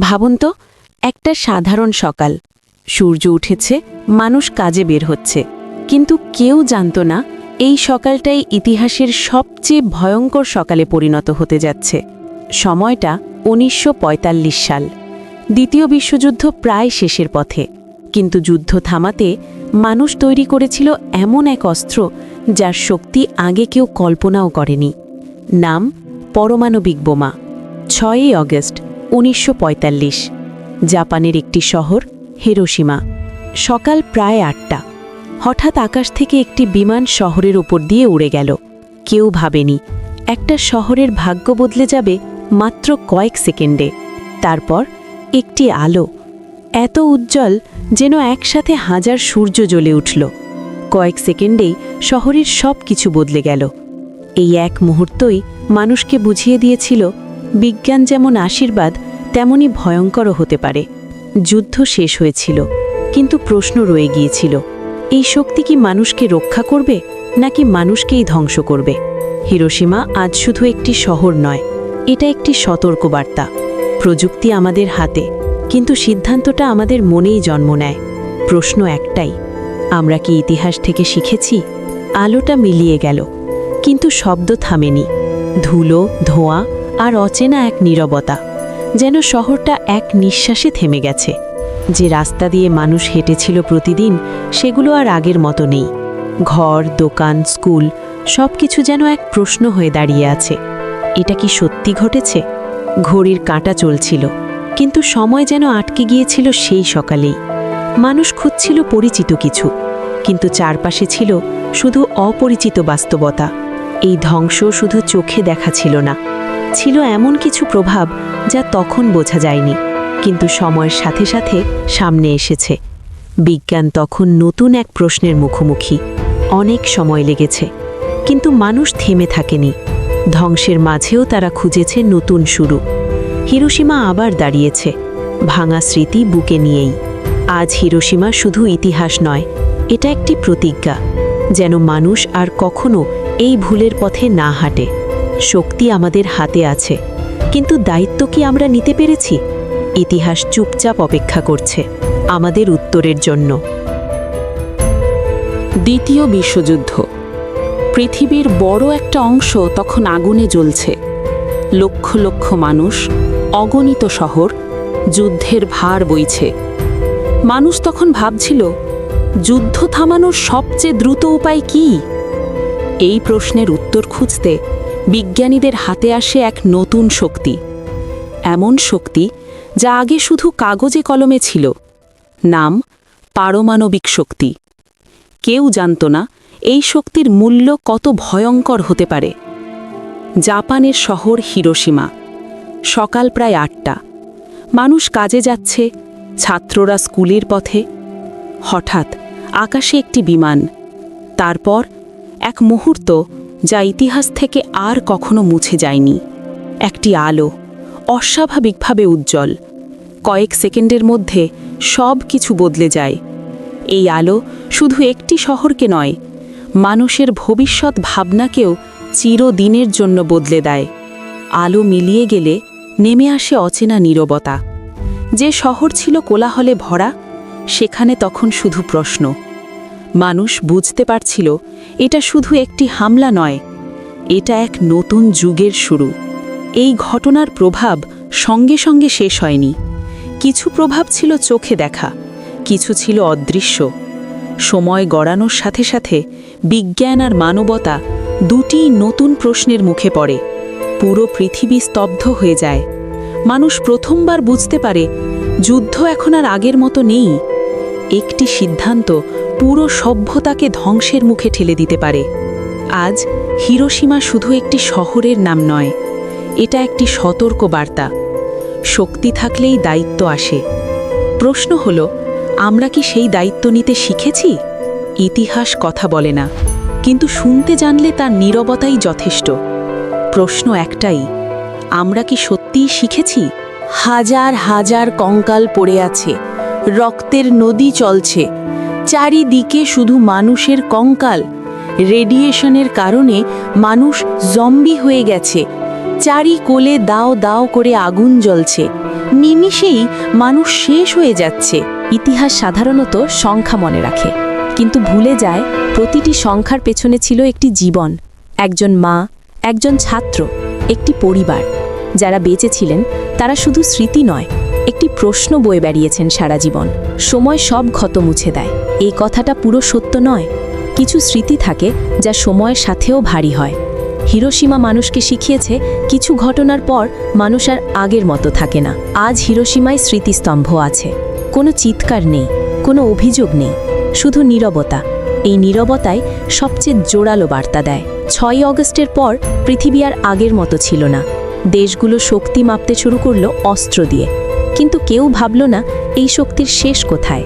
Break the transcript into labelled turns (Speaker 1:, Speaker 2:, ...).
Speaker 1: ভাবুন তো, একটা সাধারণ সকাল। সূর্য উঠেছে, মানুষ কাজে বের হচ্ছে। কিন্তু কেউ জানত না, এই সকালটাই ইতিহাসের সবচেয়ে ভয়ঙ্কর সকালে পরিণত হতে যাচ্ছে। সময়টা উনিশশো পঁয়তাল্লিশ সাল। দ্বিতীয় বিশ্বযুদ্ধ প্রায় শেষের পথে। কিন্তু যুদ্ধ থামাতে মানুষ তৈরি করেছিল এমন এক অস্ত্র যার শক্তি আগে কেউ কল্পনাও করেনি। নাম পরমাণবিক বোমা। ছয়ই অগস্ট উনিশশো পঁয়তাল্লিশ, জাপানের একটি শহর, হিরোশিমা। সকাল প্রায় আটটা। হঠাৎ আকাশ থেকে একটি বিমান শহরের ওপর দিয়ে উড়ে গেল। কেউ ভাবেনি, একটা শহরের ভাগ্য বদলে যাবে মাত্র কয়েক সেকেন্ডে। তারপর একটি আলো, এত উজ্জ্বল যেন একসাথে হাজার সূর্য জ্বলে উঠল। কয়েক সেকেন্ডেই শহরের সব কিছু বদলে গেল। এই এক মুহূর্তই মানুষকে বুঝিয়ে দিয়েছিল বিজ্ঞান যেমন আশীর্বাদ তেমনি ভয়ঙ্করও হতে পারে। যুদ্ধ শেষ হয়েছিল, কিন্তু প্রশ্ন রয়ে গিয়েছিল, এই শক্তি কি মানুষকে রক্ষা করবে, নাকি মানুষকেই ধ্বংস করবে? হিরোসীমা আজ শুধু একটি শহর নয়, এটা একটি সতর্কবার্তা। প্রযুক্তি আমাদের হাতে, কিন্তু সিদ্ধান্তটা আমাদের মনেই জন্ম নেয়। প্রশ্ন একটাই, আমরা কি ইতিহাস থেকে শিখেছি? আলোটা মিলিয়ে গেল, কিন্তু শব্দ থামেনি। ধুলো, ধোঁয়া আর অচেনা এক নীরবতা, যেন শহরটা এক নিঃশ্বাসে থেমে গেছে। যে রাস্তা দিয়ে মানুষ হেঁটেছিল প্রতিদিন, সেগুলো আর আগের মতো নেই। ঘর, দোকান, স্কুল সব কিছু যেন এক প্রশ্ন হয়ে দাঁড়িয়ে আছে। এটা কি সত্যি ঘটেছে? ঘড়ির কাঁটা চলছিল, কিন্তু সময় যেন আটকে গিয়েছিল সেই সকালেই। মানুষ খুঁজছিল পরিচিত কিছু, কিন্তু চারপাশে ছিল শুধু অপরিচিত বাস্তবতা। এই ধ্বংস শুধু চোখে দেখা ছিল না। ছিল এমন কিছু প্রভাব যা তখন বোঝা যায়নি, কিন্তু সময়ের সাথে সাথে সামনে এসেছে। বিজ্ঞান তখন নতুন এক প্রশ্নের মুখোমুখি। অনেক সময় লেগেছে, কিন্তু মানুষ থেমে থাকেনি। ধ্বংসের মাঝেও তারা খুঁজেছে নতুন শুরু। হিরোসীমা আবার দাঁড়িয়েছে, ভাঙা স্মৃতি বুকে নিয়েই। আজ হিরোসীমা শুধু ইতিহাস নয়, এটা একটি প্রতিজ্ঞা, যেন মানুষ আর কখনো এই ভুলের পথে না হাঁটে। শক্তি আমাদের হাতে আছে। কিন্তু দায়িত্ব কি আমরা নিতে পেরেছি? ইতিহাস চুপচাপ অপেক্ষা করছে, আমাদের উত্তরের জন্য।
Speaker 2: দ্বিতীয় বিশ্বযুদ্ধ। পৃথিবীর বড় একটা অংশ তখন আগুনে জ্বলছে। লক্ষ লক্ষ মানুষ, অগণিত শহর, যুদ্ধের ভার বইছে। মানুষ তখন ভাবছিল, যুদ্ধ থামানোর সবচেয়ে দ্রুত উপায় কি? এই প্রশ্নের উত্তর খুঁজতে বিজ্ঞানীদের হাতে আসে এক নতুন শক্তি। এমন শক্তি যা আগে শুধু কাগজে কলমে ছিল। নাম পারমাণবিক শক্তি। কেউ জানত না এই শক্তির মূল্য কত ভয়ঙ্কর হতে পারে। জাপানের শহর হিরোসীমা সকাল প্রায় আটটা। মানুষ কাজে যাচ্ছে, ছাত্ররা স্কুলের পথে। হঠাৎ আকাশে একটি বিমান। তারপর এক মুহূর্ত যা ইতিহাস থেকে আর কখনো মুছে যায়নি। একটি আলো, অস্বাভাবিকভাবে উজ্জ্বল। কয়েক সেকেন্ডের মধ্যে সব কিছু বদলে যায়। এই আলো শুধু একটি শহরকে নয়, মানুষের ভবিষ্যৎ ভাবনাকেও চিরদিনের জন্য বদলে দেয়। আলো মিলিয়ে গেলে নেমে আসে অচেনা নীরবতা। যে শহর ছিল কোলাহলে ভরা, সেখানে তখন শুধু প্রশ্ন মানুষ বুঝতে পারছিল এটা শুধু একটি হামলা নয়, এটা এক নতুন যুগের শুরু। এই ঘটনার প্রভাব সঙ্গে সঙ্গে শেষ হয়নি। কিছু প্রভাব ছিল চোখে দেখা, কিছু ছিল অদৃশ্য। সময় গড়ানোর সাথে সাথে বিজ্ঞান আর মানবতা দুটি নতুন প্রশ্নের মুখে পড়ে। পুরো পৃথিবী স্তব্ধ হয়ে যায়। মানুষ প্রথমবার বুঝতে পারে, যুদ্ধ এখন আর আগের মতো নেই। একটি সিদ্ধান্ত পুরো সভ্যতাকে ধ্বংসের মুখে ঠেলে দিতে পারে। আজ হিরোসীমা শুধু একটি শহরের নাম নয়, এটা একটি সতর্ক বার্তা শক্তি থাকলেই দায়িত্ব আসে। প্রশ্ন হল, আমরা কি সেই দায়িত্ব নিতে শিখেছি? ইতিহাস কথা বলে না, কিন্তু শুনতে জানলে তার নীরবতাই যথেষ্ট। প্রশ্ন একটাই, আমরা কি সত্যিই শিখেছি?
Speaker 1: হাজার হাজার কঙ্কাল পড়ে আছে, রক্তের নদী চলছে চারিদিকে শুধু মানুষের কঙ্কাল। রেডিয়েশনের কারণে মানুষ জম্বি হয়ে গেছে। চারি কোলে দাও দাও করে আগুন জ্বলছে। নিমিষেই মানুষ শেষ হয়ে যাচ্ছে। ইতিহাস সাধারণত সংখ্যা মনে রাখে। কিন্তু ভুলে যায়, প্রতিটি সংখ্যার পেছনে ছিল একটি জীবন। একজন মা, একজন ছাত্র, একটি পরিবার। যারা বেঁচে ছিলেন, তারা শুধু স্মৃতি নয় একটি প্রশ্ন বয়ে বেড়িয়েছেন সারা জীবন। সময় সব ক্ষত মুছে দেয়। এই কথাটা পুরো সত্য নয়। কিছু স্মৃতি থাকে যা সময়ের সাথেও ভারী হয়। হিরোসীমা মানুষকে শিখিয়েছে, কিছু ঘটনার পর মানুষ আর আগের মতো থাকে না। আজ হিরোসীমায় স্মৃতিস্তম্ভ আছে। কোনো চিৎকার নেই, কোনো অভিযোগ নেই, শুধু নীরবতা। এই নীরবতায় সবচেয়ে জোরালো বার্তা দেয়। ছয় অগস্টের পর পৃথিবী আর আগের মতো ছিল না। দেশগুলো শক্তি মাপতে শুরু করল অস্ত্র দিয়ে। কিন্তু কেউ ভাবল না এই শক্তির শেষ কোথায়।